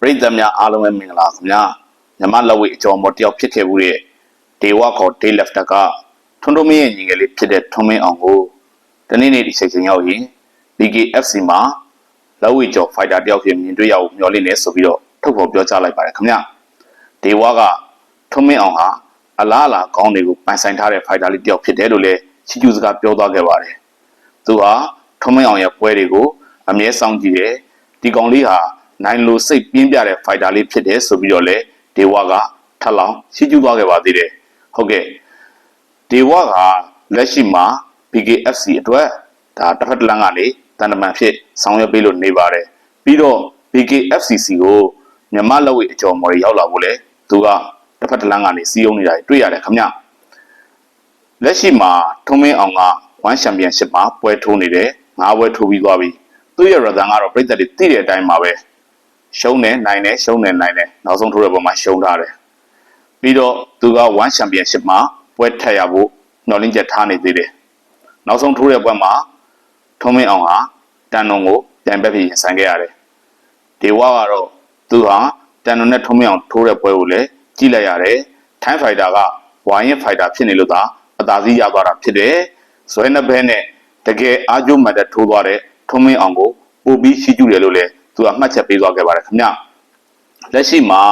ပရိသတ်များအားလုံးပဲမင်္ဂလာခင်ဗျာမြမလက်ဝိတ်အကျော်မော်တယောက်ဖြစ်ခဲ့မှုတဲ့ဒေဝခေါ်ဒေးလက်ဖတာကထွန်းထွန်းမင်းရဲ့ညီငယ်လေးဖြစ်တဲ့ထွန်းမင်းအောင်ကိုတနေ့နေ့ဒီချိန်ချိန်ရောက်ရင် BKFC မှာလက်ဝိတ်ကျော်ဖိုက်တာတယောက်ဖြစ်မြင်တွေ့ရဖို့မျှော်လင့်နေဆိုပြီးတော့ထုတ်ဖော်ပြောကြားလိုက်ပါတယ်ခင်ဗျာဒေဝကထွန်းမင်းအောင်ဟာအလားအလာကောင်းတွေကိုပိုင်ဆိုင်ထားတဲ့ဖိုက်တာလေးတယောက်ဖြစ်တယ်လို့လည်းချီးကျူးစကားပြောသွားခဲ့ပါတယ်သူဟာထွန်းမင်းအောင်ရဲ့ပွဲတွေကိုအမြဲစောင့်ကြည့်တယ်ဒီကောင်လေးဟာ နိုင်လိုစိတ်ပြင်းပြတဲ့ဖိုက်တာလေးဖြစ်တယ်ဆိုပြီးတော့လေဒေဝကထပ်လောင်းချီးကျူးသွားခဲ့ပါသေးတယ်ဟုတ်ကဲ့ဒေဝကလက်ရှိမှာ BKFC အတွက်ဒါတစ်ဖက်တစ်လမ်းကနေတန်တမန်ဖြစ်ဆောင်ရွက်ပေးလို့နေပါတယ်ပြီးတော့ BKFCC ကိုမြမလက်ဝိတ်အကျော်မော်ရီရောက်လာဖို့လေသူကတစ်ဖက်တစ်လမ်းကနေစီးယုံနေတာတွေ့ရတယ်ခင်ဗျလက်ရှိမှာထုံးမင်းအောင်က1 Championship မှာပွဲထိုးနေတယ်ငါးပွဲထိုးပြီးသွားပြီသူ့ရဲ့ rhythm ကတော့ပြိတ္တတွေသိတဲ့အတိုင်းပါပဲ ရှုံးတယ်နိုင်တယ်ရှုံးတယ်နိုင်တယ်နောက်ဆုံးထိုးတဲ့ပုံမှာရှုံးထားတယ်ပြီးတော့သူက1 Championship မှာပွဲထက်ရဖို့နှော်လင်းချက်ထားနေသေးတယ်နောက်ဆုံးထိုးတဲ့ပွဲမှာထုံးမင်းအောင်ဟာတန်နုံကိုပြန်ပဲဖြစ်ရင်ဆိုင်ခဲ့ရတယ်ဒေဝကတော့သူဟာတန်နုံနဲ့ထုံးမင်းအောင်ထိုးတဲ့ပွဲကိုလည်းကြည့်လိုက်ရတယ်ထိုင်းဖိုက်တာကဝိုင်းရင်ဖိုက်တာဖြစ်နေလို့သာအသာစီးရသွားတာဖြစ်တယ်ဇွဲနှစ်ဘဲနဲ့တကယ်အားကျိုးမှတ်တဲ့ထိုးသွားတဲ့ထုံးမင်းအောင်ကိုပို့ပြီးရှိကျူတယ်လို့လည်း သူကမှတ်ချက်ပေးသွားခဲ့ပါတယ်ခင်ဗျလက်ရှိမှာ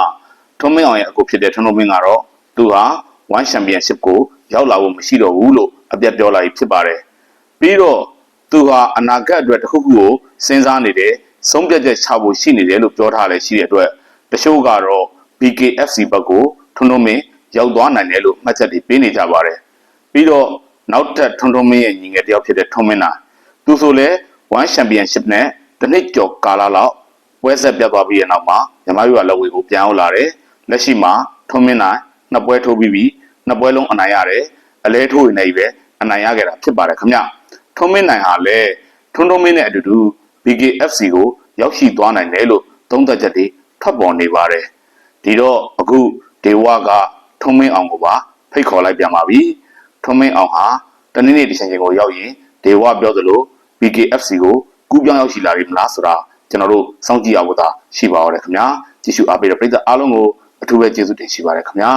ထုံးမင်းအောင်ရဲ့အခုဖြစ်တဲ့ထုံးထုံးမင်းကတော့သူဟာ1 Championship ကိုရောက်လာဖို့မရှိတော့ဘူးလို့အပြတ်ပြောလာပြီးဖြစ်ပါတယ်ပြီးတော့သူဟာအနာဂတ်အတွက်တစ်ခုခုကိုစဉ်းစားနေတယ်ဆုံးဖြတ်ချက်ချဖို့ရှိနေတယ်လို့ပြောထားလဲရှိတဲ့အတွက်တချို့ကတော့ BKFC ဘက်ကိုထုံထုံမင်းရောက်သွားနိုင်တယ်လို့မှတ်ချက်တွေပေးနေကြပါတယ်ပြီးတော့နောက်ထပ်ထုံထုံမင်းရဲ့ညီငယ်တယောက်ဖြစ်တဲ့ထုံမင်းနာသူဆိုလဲ1 Championship နဲ့ တစ်နှစ်ကျော်ကာလလောက်ပွဲဆက်ပြတ်သွားပြီးတဲ့နောက်မှာမြမရွာလက်ဝေကိုပြန်အောင်လာတယ်လက်ရှိမှာထုံမင်းနိုင်နှစ်ပွဲထိုးပြီးပြီးနှစ်ပွဲလုံးအနိုင်ရတယ်အလဲထိုးနေပြီပဲအနိုင်ရခဲ့တာဖြစ်ပါတယ်ခင်ဗျထုံမင်းနိုင်ဟာလည်းထွန်းထုံမင်းနဲ့အတူတူ BKFC ကိုရောက်ရှိသွားနိုင်တယ်လို့သုံးသပ်ချက်တွေထွက်ပေါ်နေပါတယ်ဒီတော့အခုဒေဝကထုံမင်းအောင်ကိုပါဖိတ်ခေါ်လိုက်ပြန်ပါပြီထုံမင်းအောင်ဟာတနေ့နေ့ဒီချိန်ချိန်ကိုရောက်ရင်ဒေဝပြောသလို BKFC ကို ကူးပြောင်းရောက်ရှိလာပြီမလားဆိုတာကျွန်တော်တို့စောင့်ကြည့်ရဖို့သာရှိပါတော့တယ်ခင်ဗျာကြည့်ရှုအားပေးတဲ့ပရိသတ်အားလုံးကိုအထူးပဲကျေးဇူးတင်ရှိပါတယ်ခင်ဗျာ